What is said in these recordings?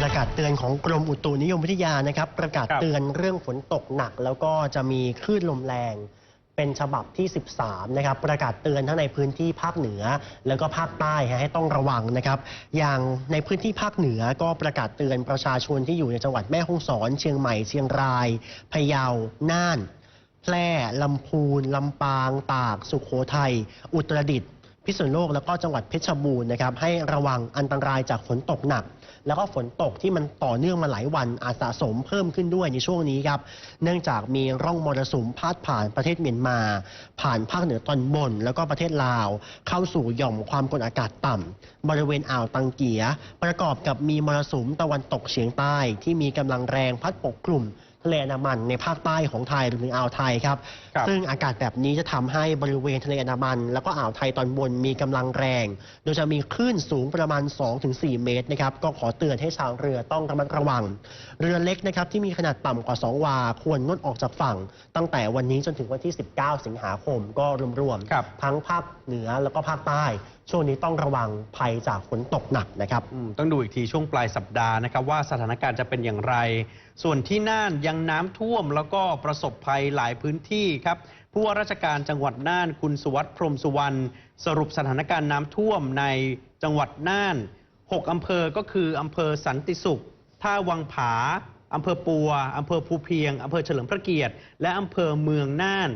ประกาศเตือนของกรมอุตุนิยมวิทยานะครับ ประกาศครับเตือนเรื่องฝนตกหนัก แล้วก็จะมีคลื่นลมแรง เป็นฉบับที่ 13 นะครับ ประกาศเตือนทั้งในพื้นที่ภาคเหนือ แล้วก็ภาคใต้ให้ต้องระวังนะครับ อย่างในพื้นที่ภาคเหนือก็ประกาศเตือนประชาชนที่อยู่ในจังหวัดแม่ฮ่องสอน เชียงใหม่เชียงรายพะเยาน่าน แพร่ลำพูนลำปาง ตาก สุขโขทัยอุตรดิตถ์ พิษณุโลกแล้วก็จังหวัดเพชรบูรณ์นะครับให้ระวังอันตรายจากฝนตกหนัก แล้วก็ฝนตกที่มันต่อเนื่องมาหลายวันอาจสะสมเพิ่มขึ้นด้วยในช่วงนี้ครับ เนื่องจากมีร่องมรสุมพาดผ่านประเทศเมียนมา ผ่านภาคเหนือตอนบน แล้วก็ประเทศลาว เข้าสู่หย่อมความกดอากาศต่ำบริเวณอ่าวตังเกีย ประกอบกับมีมรสุมตะวันตกเฉียงใต้ที่มีกำลังแรงพัดปกคลุม ทะเลอันดามันในภาคใต้ของไทยรวมถึงอ่าวไทยครับ ครับซึ่งอากาศแบบนี้จะทำให้บริเวณทะเลอันดามัน แล้วก็อ่าวไทยตอนบนมีกำลังแรง โดยจะมีคลื่นสูงประมาณ 2-4 เมตรนะครับ ก็ขอเตือนให้ชาวเรือต้องระมัดระวัง เรือเล็กนะครับที่มีขนาดต่ำกว่า 2 วา ควรงดออกจากฝั่ง ตั้งแต่วันนี้จนถึงวันที่ 19 สิงหาคมก็รวมครับๆทั้งภาคเหนือแล้วก็ภาคใต้ ช่วงนี้ต้องระวังภัยจากฝนตกหนักนะครับ อืมต้องดูอีกทีช่วงปลายสัปดาห์นะครับว่าสถานการณ์จะเป็นอย่างไร ส่วนที่น่านยังน้ำท่วมแล้วก็ประสบภัยหลายพื้นที่ครับผู้ว่าราชการจังหวัดน่านคุณสุวัสดิ์พรหมสุวรรณสรุปสถานการณ์น้ำท่วมในจังหวัดน่าน 6อำเภอก็คืออำเภอสันติสุข ท่าวังผาอำเภอปัวอำเภอภูเพียงอำเภอเฉลิมพระเกียรติ และอำเภอเมืองน่าน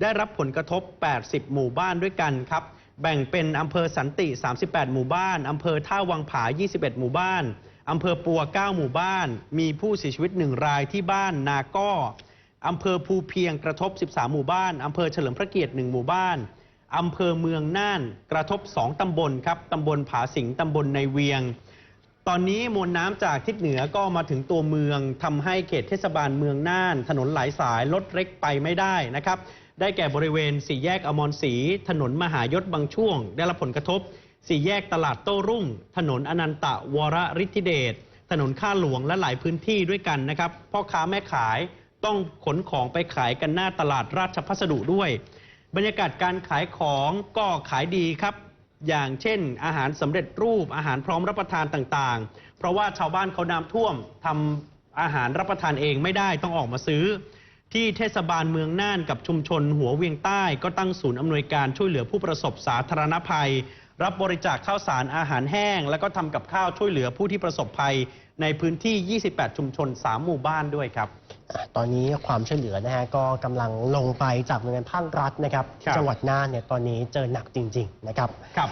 ได้รับผลกระทบ 80 หมู่บ้านด้วยกันครับ แบ่งเป็นอำเภอสันติ 38 หมู่บ้าน อำเภอท่าวังผา 21 หมู่บ้าน อำเภอปัว 9 หมู่บ้าน มีผู้เสียชีวิต 1 รายที่บ้านนาก้ออำเภอภูเพียงกระทบ 13 หมู่บ้าน อำเภอเฉลิมพระเกียรติ 1 หมู่บ้าน อำเภอเมืองน่านกระทบ 2 ตำบลครับ ตำบลผาสิง ตำบลในเวียง ตอนนี้มวลน้ำจากทิศเหนือก็มาถึงตัวเมืองทำให้เขตเทศบาลเมืองน่าน ถนนหลายสายรถเล็กไปไม่ได้นะครับ ได้แก่บริเวณสี่แยกอมรศรีถนนมหายศบางช่วง ได้รับผลกระทบสี่แยกตลาดโต้รุ่ง ถนนอนันตะวรฤทธิเดชถนนข้าหลวงและหลายพื้นที่ด้วยกันนะครับพ่อค้าแม่ขายต้องขนของไปขายกันหน้าตลาดราชพัสดุด้วย บรรยากาศการขายของก็ขายดีครับ อย่างเช่น อาหารสำเร็จรูปอาหารพร้อมรับประทานต่างๆ เพราะว่าชาวบ้านเขาน้ำท่วมทำอาหารรับประทานเองไม่ได้ต้องออกมาซื้อ ที่เทศบาลเมืองน่านกับชุมชนหัวเวียงใต้ก็ตั้งศูนย์อำนวยการช่วยเหลือผู้ประสบสาธารณภัย รับบริจาคข้าวสารอาหารแห้ง แล้วก็ทำกับข้าวช่วยเหลือผู้ที่ประสบภัย ในพื้นที่ 28 ชุมชน 3 หมู่บ้านด้วยครับอะตอนนี้ความช่วยเหลือนะฮะก็กำลังลงไปจากหน่วยงานภาครัฐนะครับครับจังหวัดน่านเนี่ยตอนนี้เจอหนักจริง ๆ นะครับ ครับ